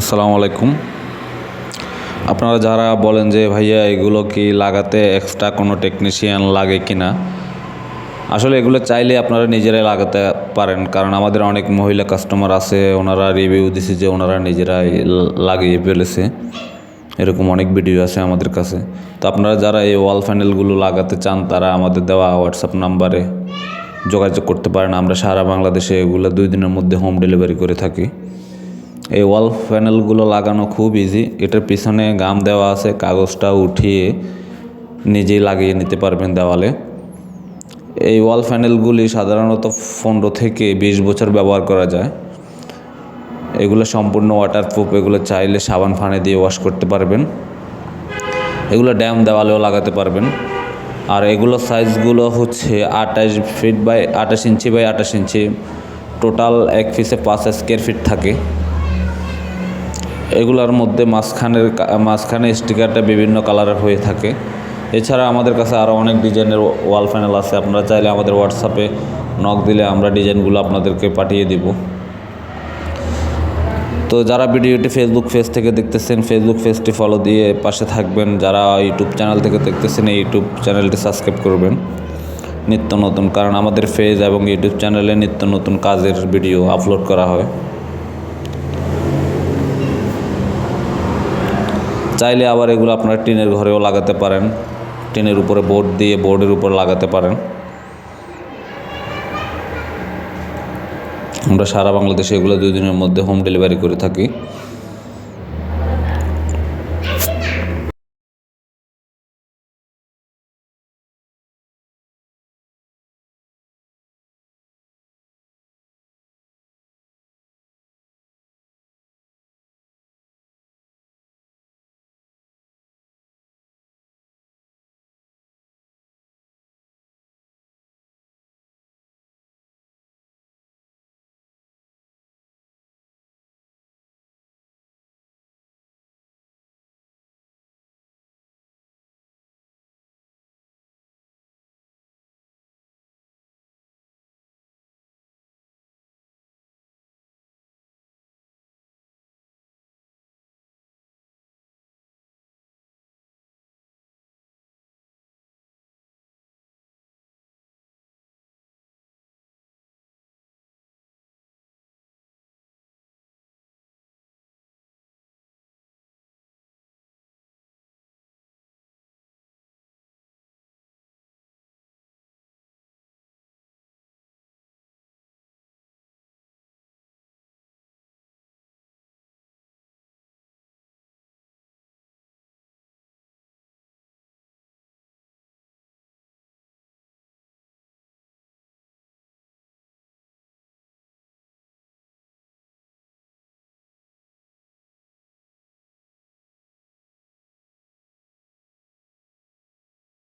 আসসালামু আলাইকুম। আপনারা যারা বলেন যে, ভাইয়া, এগুলো কি লাগাতে এক্সট্রা কোনো টেকনিশিয়ান লাগে কি না আসলে এগুলো চাইলে আপনারা নিজেরাই লাগাতে পারেন, কারণ আমাদের অনেক মহিলা কাস্টমার আছে, ওনারা রিভিউ দিছে যে, ওনারা নিজেরাই লাগিয়ে ফেলেছে। এরকম অনেক ভিডিও আছে আমাদের কাছে। তো আপনারা যারা এই ওয়াল প্যানেলগুলো লাগাতে চান, তারা আমাদের দেওয়া হোয়াটসঅ্যাপ নাম্বারে যোগাযোগ করতে পারেন। আমরা সারা বাংলাদেশে এগুলো দুই দিনের মধ্যে হোম ডেলিভারি করে থাকি। এই ওয়াল প্যানেলগুলো লাগানো খুব ইজি এটার পিছনে গাম দেওয়া আছে, কাগজটা উঠিয়ে নিজেই লাগিয়ে নিতে পারবেন দেওয়ালে। এই ওয়াল প্যানেলগুলি সাধারণত পনেরো থেকে বিশ বছর ব্যবহার করা যায়। এগুলো সম্পূর্ণ ওয়াটারপ্রুফ এগুলো চাইলে সাবান, ফানে দিয়ে ওয়াশ করতে পারবেন। এগুলো ড্যাম দেওয়ালেও লাগাতে পারবেন। আর এগুলো সাইজগুলো হচ্ছে আঠাশ ফিট বাই আঠাশ ইঞ্চি বাই আঠাশ ইঞ্চি। টোটাল এক পিসে পাঁচ স্কোয়ার ফিট থাকে। এগুলোর মধ্যে মাঝখানের মাঝখানে স্টিকারটা বিভিন্ন কালারের হয়ে থাকে। এছাড়া আমাদের কাছে আরও অনেক ডিজাইনের ওয়াল প্যানেল আছে। আপনারা চাইলে আমাদের হোয়াটসঅ্যাপে নক দিলে আমরা ডিজাইনগুলো আপনাদেরকে পাঠিয়ে দিব। তো যারা ভিডিওটি ফেসবুক পেজ থেকে দেখতেছেন ফেসবুক পেজটি ফলো দিয়ে পাশে থাকবেন। যারা ইউটিউব চ্যানেল থেকে দেখতেছেন, এই ইউটিউব চ্যানেলটি সাবস্ক্রাইব করবেন। নিত্য নতুন, কারণ আমাদের পেজ এবং ইউটিউব চ্যানেলে নিত্য নতুন কাজের ভিডিও আপলোড করা হয়। চাইলে আবার এগুলো আপনারা টিনের ঘরেও লাগাতে পারেন। টিনের উপরে বোর্ড দিয়ে বোর্ডের উপর লাগাতে পারেন। আমরা সারা বাংলাদেশে এগুলো দুই দিনের মধ্যে হোম ডেলিভারি করে থাকি।